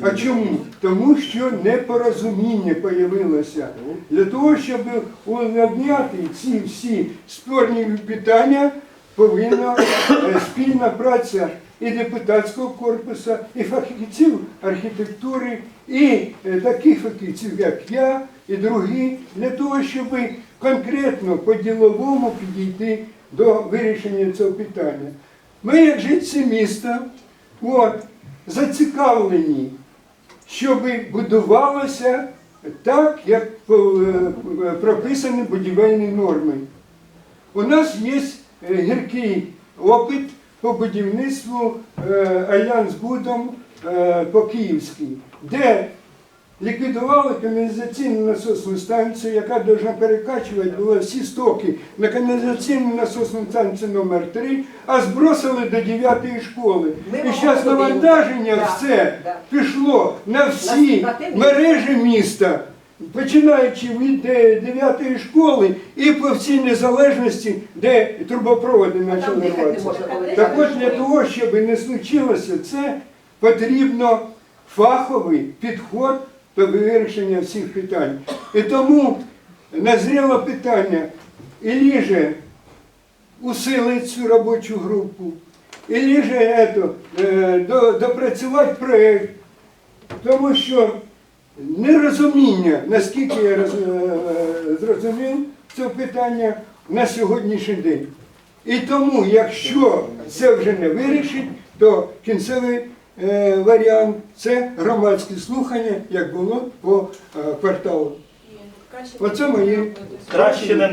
А чому? Тому що непорозуміння появилося. Для того, щоб обняти ці всі спорні питання, повинна е, спільна праця і депутатського корпусу, і фахівців архітектури, і е, таких фахівців, як я, і другі, для того, щоб конкретно по-діловому підійти до вирішення цього питання. Ми, як жильці міста, от, зацікавлені, щоб будувалося так, як е, е, прописані будівельні норми. У нас є е, гіркий опит по будівництву Альянс Будом по Київській, де ліквідували каналізаційну насосну станцію, яка повинна перекачувати була всі стоки на каналізаційну насосну станцію номер 3 а збросили до 9 школи. Ми І зараз навантаження Да, все да. пішло на всі На- мережі міста, починаючи від 9 школи і по всій незалежності, де трубопроводи почали рватися. Так от для того, щоб не случилося це, потрібно фаховий підход до вирішення всіх питань. І тому назріло питання, і же усилить цю робочу групу, і же ето, е, до, допрацювати проєкт, тому що нерозуміння, наскільки я е, зрозумів це питання на сьогоднішній день. І тому, якщо це вже не вирішить, то кінцевий варіант це громадські слухання, як було по е, кварталу. Оце мої. Краще не